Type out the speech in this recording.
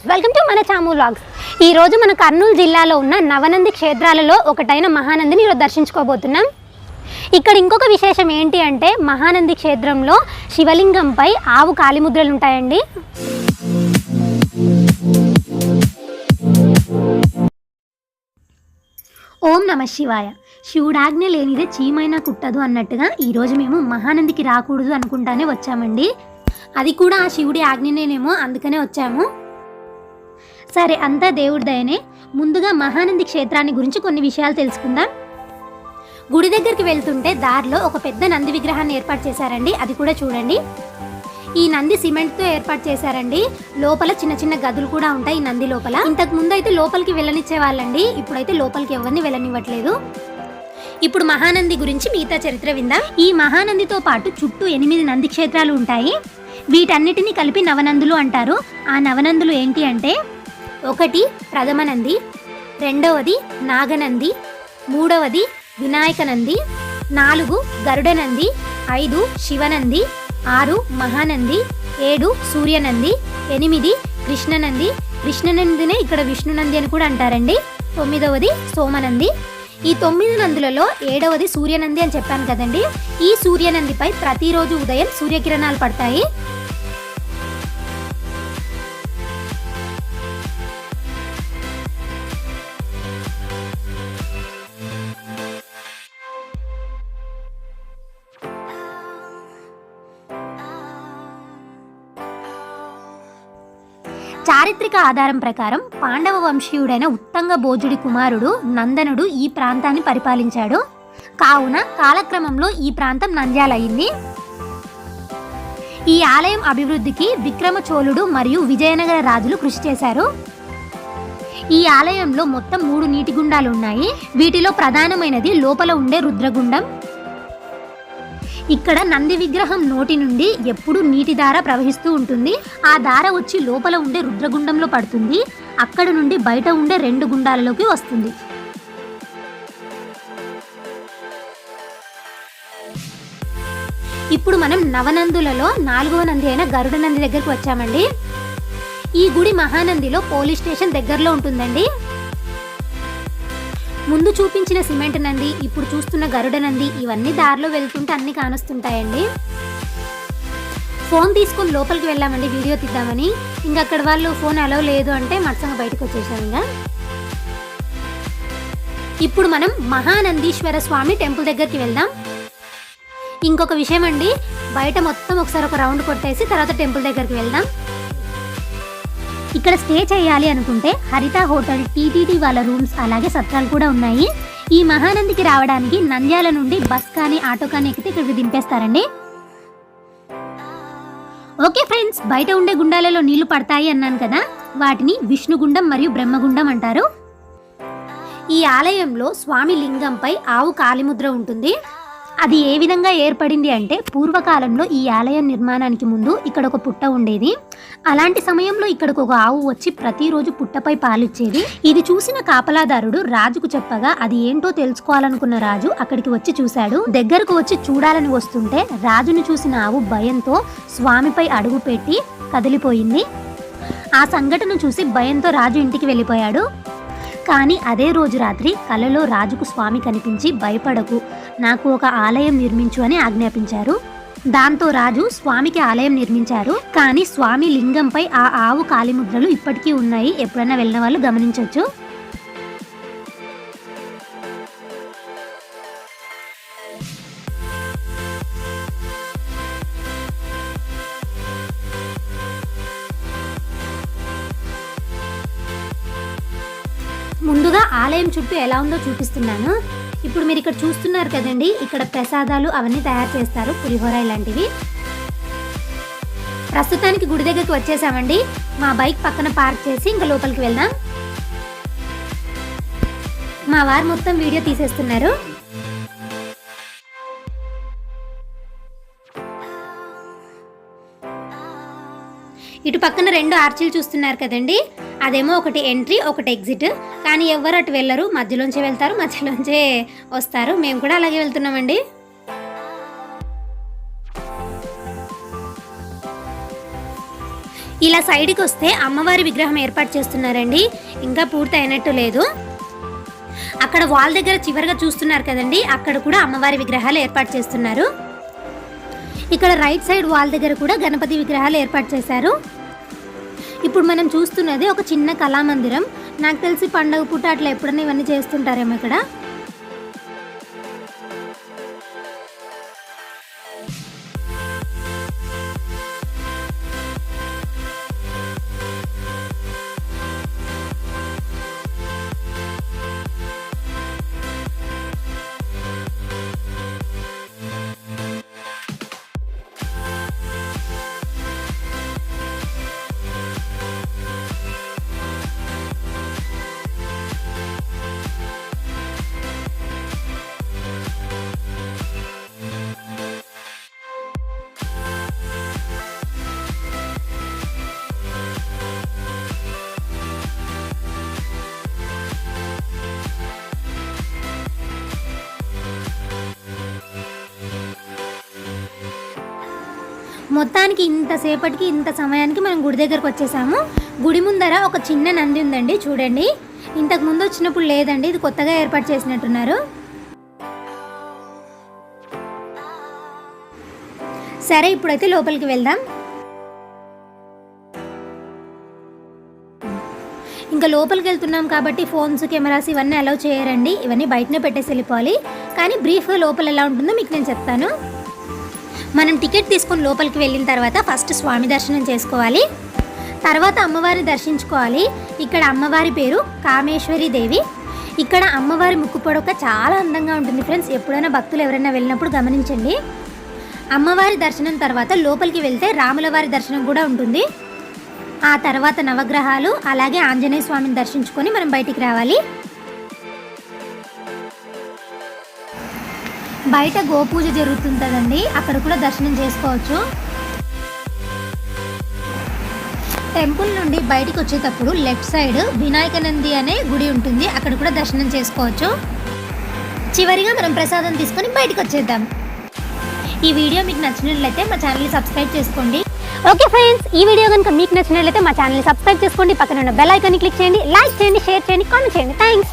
Vlogs. Welcome to మన చాము vlogs. ఈ రోజు మన కర్నూలు జిల్లాలో ఉన్న నవనంది క్షేత్రాలలో ఒకటైన మహానందిని ఈరోజు దర్శించుకోబోతున్నాం. ఇక్కడ ఇంకొక విశేషం ఏంటి అంటే మహానంది క్షేత్రంలో శివలింగంపై ఆవు కాలిముద్రలు ఉంటాయండి. ఓం నమ శివాయ. శివుడాజ్ఞ లేనిదే చీమైనా కుట్టదు అన్నట్టుగా ఈరోజు మేము మహానందికి రాకూడదు అనుకుంటానే వచ్చామండి. అది కూడా ఆ శివుడి ఆజ్ఞనేనేమో అందుకనే వచ్చాము. సరే అంతా దేవుడి దయనే. ముందుగా మహానంది క్షేత్రాన్ని గురించి కొన్ని విషయాలు తెలుసుకుందాం. గుడి దగ్గరికి వెళ్తుంటే దారిలో ఒక పెద్ద నంది విగ్రహాన్ని ఏర్పాటు చేశారండి. అది కూడా చూడండి. ఈ నంది సిమెంట్తో ఏర్పాటు చేశారండి. లోపల చిన్న చిన్న గదులు కూడా ఉంటాయి ఈ నంది లోపల. ఇంతకు ముందు అయితే లోపలికి వెళ్ళనిచ్చే వాళ్ళండి. ఇప్పుడైతే లోపలికి ఎవరిని వెళ్ళనివ్వట్లేదు. ఇప్పుడు మహానంది గురించి మిగతా చరిత్ర విందాం. ఈ మహానందితో పాటు చుట్టూ ఎనిమిది నంది క్షేత్రాలు ఉంటాయి. వీటన్నిటిని కలిపి నవనందులు అంటారు. ఆ నవనందులు ఏంటి అంటే ఒకటి ప్రథమ నంది రెండవది నాగనంది మూడవది వినాయక నంది నాలుగు గరుడ నంది ఐదు శివనంది ఆరు మహానంది ఏడు సూర్యనంది ఎనిమిది కృష్ణనంది. కృష్ణనందినే ఇక్కడ విష్ణునంది అని కూడా అంటారండి. తొమ్మిదవది సోమనంది. ఈ తొమ్మిది నందులలో ఏడవది సూర్యనంది అని చెప్పాను కదండి. ఈ సూర్యనందిపై ప్రతిరోజు ఉదయం సూర్యకిరణాలు పడతాయి. చారిత్రక ఆధారం ప్రకారం పాండవ వంశీయుడైన ఉత్తంగ భోజుడి కుమారుడు నందనుడు ఈ ప్రాంతాన్ని పరిపాలించాడు. కావున కాలక్రమంలో ఈ ప్రాంతం నంద్యాలయ్యింది. ఈ ఆలయం అభివృద్ధికి విక్రమ చోళుడు మరియు విజయనగర రాజులు కృషి చేశారు. ఈ ఆలయంలో మొత్తం మూడు నీటి గుండాలు ఉన్నాయి వీటిలో ప్రధానమైనది లోపల ఉండే రుద్రగుండం ఇక్కడ నంది విగ్రహం నోటి నుండి ఎప్పుడూ నీటి దార ప్రవహిస్తూ ఉంటుంది. ఆ దార వచ్చి లోపల ఉండే రుద్రగుండంలో పడుతుంది. అక్కడ నుండి బయట ఉండే రెండు గుండాలలోకి వస్తుంది. ఇప్పుడు మనం నవనందులలో నాలుగవ నంది అయిన గరుడ నంది దగ్గరికి వచ్చామండి. ఈ గుడి మహానందిలో పోలీస్ స్టేషన్ దగ్గరలో ఉంటుందండి. ముందు చూపించిన సిమెంట్ నంది ఇప్పుడు చూస్తున్న గరుడ నంది ఇవన్నీ దారిలో వెళ్తుంటే అన్ని కానొస్తుంటాయండి. ఫోన్ తీసుకొని లోపలికి వెళ్ళామండి వీడియో తీద్దామని. ఇంకా అక్కడ వాళ్ళు ఫోన్ అలో లేదు అంటే మత్సంగా బయటకు వచ్చేసాం ఇంకా. ఇప్పుడు మనం మహానందీశ్వర స్వామి టెంపుల్ దగ్గరికి వెళ్దాం. ఇంకొక విషయం అండి బయట మొత్తం ఒకసారి ఒక రౌండ్ కొట్టేసి తర్వాత టెంపుల్ దగ్గరికి వెళ్దాం. ఇక్కడ స్టే చేయాలి అనుకుంటే హరిత హోటల్ టీటీడీ వాళ్ళ రూమ్స్ అలాగే సత్రాలు కూడా ఉన్నాయి. ఈ మహానందికి రావడానికి నంద్యాల నుండి బస్ కానీ ఆటో కానీ ఎక్కితే ఇక్కడికి దింపేస్తారండి. ఓకే ఫ్రెండ్స్ బయట ఉండే గుండాలలో నీళ్ళు పడతాయి అన్నాను కదా వాటిని విష్ణుగుండం మరియు బ్రహ్మగుండం అంటారు. ఈ ఆలయంలో స్వామి లింగంపై ఆవు కాలిముద్ర ఉంటుంది. అది ఏ విధంగా ఏర్పడింది అంటే పూర్వకాలంలో ఈ ఆలయం నిర్మాణానికి ముందు ఇక్కడ ఒక పుట్ట ఉండేది. అలాంటి సమయంలో ఇక్కడికి ఒక ఆవు వచ్చి ప్రతిరోజు పుట్టపై పాలిచ్చేది. ఇది చూసిన కాపలాదారుడు రాజుకు చెప్పగా అది ఏంటో తెలుసుకోవాలనుకున్న రాజు అక్కడికి వచ్చి చూశాడు. దగ్గరకు వచ్చి చూడాలని వస్తుంటే రాజును చూసిన ఆవు భయంతో స్వామిపై అడుగు పెట్టి కదిలిపోయింది. ఆ సంఘటన చూసి భయంతో రాజు ఇంటికి వెళ్ళిపోయాడు. కానీ అదే రోజు రాత్రి కలలో రాజుకు స్వామి కనిపించి భయపడకు నాకు ఒక ఆలయం నిర్మించు అని ఆజ్ఞాపించారు. దాంతో రాజు స్వామికి ఆలయం నిర్మించారు. కానీ స్వామి లింగంపై ఆ ఆవు కాలిముద్రలు ఇప్పటికీ ఉన్నాయి. ఎప్పుడైనా వెళ్ళిన వాళ్ళు గమనించవచ్చు ముందుగా ఆలయం చుట్టూ ఎలా ఉందో చూపిస్తున్నాను. ఇప్పుడు మీరు ఇక్కడ చూస్తున్నారు కదండి ఇక్కడ ప్రసాదాలు అవన్నీ తయారు చేస్తారు పులిహోర ఇలాంటివి. ప్రస్తుతానికి గుడి దగ్గరికి వచ్చేసామండి. మా బైక్ పక్కన పార్క్ చేసి ఇంకా లోపలికి వెళ్దాం. మా వారు మొత్తం వీడియో తీసేస్తున్నారు. ఇటు పక్కన రెండు ఆర్చీలు చూస్తున్నారు కదండి. అదేమో ఒకటి ఎంట్రీ ఒకటి ఎగ్జిట్. కానీ ఎవ్వరు అటు వెళ్ళరు. మధ్యలోంచే వెళ్తారు మధ్యలోంచే వస్తారు. మేము కూడా అలాగే వెళ్తున్నామండి. ఇలా సైడ్కి వస్తే అమ్మవారి విగ్రహం ఏర్పాటు చేస్తున్నారండి. ఇంకా పూర్తి అయినట్టు లేదు. అక్కడ వాల్ దగ్గర చివరిగా చూస్తున్నారు కదండి. అక్కడ కూడా అమ్మవారి విగ్రహాలు ఏర్పాటు చేస్తున్నారు. ఇక్కడ రైట్ సైడ్ వాల్ దగ్గర కూడా గణపతి విగ్రహాలు ఏర్పాటు చేశారు. ఇప్పుడు మనం చూస్తున్నది ఒక చిన్న కళామందిరం. నాకు తెలిసి పండగ పూట అట్లా ఎప్పుడైనా ఇవన్నీ చేస్తుంటారేమో ఇక్కడ. మొత్తానికి ఇంతసేపటికి ఇంత సమయానికి మనం గుడి దగ్గరకు వచ్చేసాము. గుడి ముందర ఒక చిన్న నంది ఉందండి చూడండి. ఇంతకు ముందు వచ్చినప్పుడు లేదండి ఇది కొత్తగా ఏర్పాటు చేసినట్టున్నారు. సరే ఇప్పుడైతే లోపలికి వెళ్దాం. ఇంకా లోపలికి వెళ్తున్నాం కాబట్టి ఫోన్స్ కెమెరాస్ ఇవన్నీ అలౌ చేయరండి. ఇవన్నీ బయటనే పెట్టేసి వెళ్ళిపోవాలి. కానీ బ్రీఫ్గా లోపల ఎలా ఉంటుందో మీకు నేను చెప్తాను. మనం టికెట్ తీసుకొని లోపలికి వెళ్ళిన తర్వాత ఫస్ట్ స్వామి దర్శనం చేసుకోవాలి. తర్వాత అమ్మవారిని దర్శించుకోవాలి. ఇక్కడ అమ్మవారి పేరు కామేశ్వరి దేవి. ఇక్కడ అమ్మవారి ముక్కు పొడక చాలా అందంగా ఉంటుంది ఫ్రెండ్స్. ఎప్పుడైనా భక్తులు ఎవరైనా వెళ్ళినప్పుడు గమనించండి. అమ్మవారి దర్శనం తర్వాత లోపలికి వెళ్తే రాముల వారి దర్శనం కూడా ఉంటుంది. ఆ తర్వాత నవగ్రహాలు అలాగే ఆంజనేయ స్వామిని దర్శించుకొని మనం బయటికి రావాలి. బయట గోపూజ జరుగుతుంటుందండి. అక్కడ కూడా దర్శనం చేసుకోవచ్చు. టెంపుల్ నుండి బయటకు వచ్చేటప్పుడు లెఫ్ట్ సైడ్ వినాయకనంది అనే గుడి ఉంటుంది. అక్కడ కూడా దర్శనం చేసుకోవచ్చు. చివరిగా మనం ప్రసాదం తీసుకొని బయటకు వచ్చేద్దాం. ఈ వీడియో మీకు నచ్చినట్లయితే మా ఛానల్ని సబ్స్క్రైబ్ చేసుకోండి. ఓకే ఫ్రెండ్స్ ఈ వీడియో కనుక మీకు నచ్చినట్లయితే మా ఛానల్ని సబ్స్క్రైబ్ చేసుకోండి. పక్కన ఉన్న బెల్ ఐకాన్ని క్లిక్ చేయండి లైక్ చేయండి షేర్ చేయండి కామెంట్ చేయండి. థ్యాంక్స్